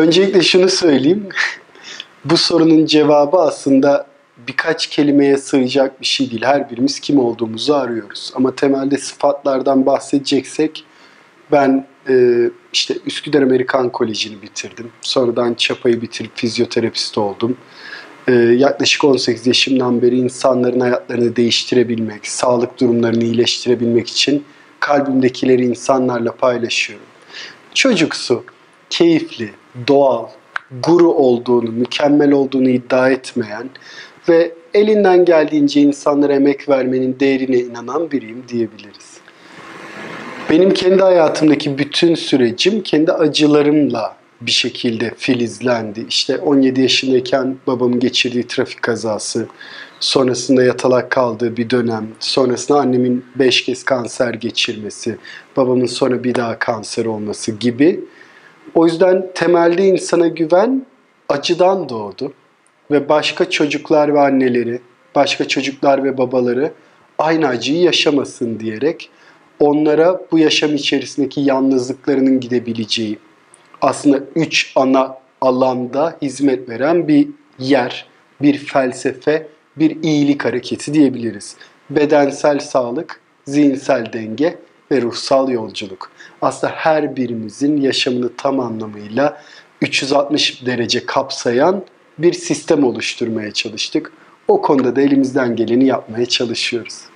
Öncelikle şunu söyleyeyim. Bu sorunun cevabı aslında birkaç kelimeye sığacak bir şey değil. Her birimiz kim olduğumuzu arıyoruz. Ama temelde sıfatlardan bahsedeceksek ben e, işte Üsküdar Amerikan Koleji'ni bitirdim. Sonradan Çapa'yı bitirip fizyoterapist oldum. E, yaklaşık 18 yaşımdan beri insanların hayatlarını değiştirebilmek, sağlık durumlarını iyileştirebilmek için kalbimdekileri insanlarla paylaşıyorum. Çocuksu, keyifli, doğal, guru olduğunu, mükemmel olduğunu iddia etmeyen ve elinden geldiğince insanlara emek vermenin değerine inanan biriyim diyebiliriz. Benim kendi hayatımdaki bütün sürecim kendi acılarımla bir şekilde filizlendi. İşte 17 yaşındayken babamın geçirdiği trafik kazası, sonrasında yatalak kaldığı bir dönem, sonrasında annemin 5 kez kanser geçirmesi, babamın sonra bir daha kanser olması gibi. O yüzden temelde insana güven acıdan doğdu ve başka çocuklar ve anneleri, başka çocuklar ve babaları aynı acıyı yaşamasın diyerek onlara bu yaşam içerisindeki yalnızlıklarının gidebileceği aslında üç ana alanda hizmet veren bir yer, bir felsefe, bir iyilik hareketi diyebiliriz. Bedensel sağlık, zihinsel denge ve ruhsal yolculuk. Aslında her birimizin yaşamını tam anlamıyla 360 derece kapsayan bir sistem oluşturmaya çalıştık. O konuda da elimizden geleni yapmaya çalışıyoruz.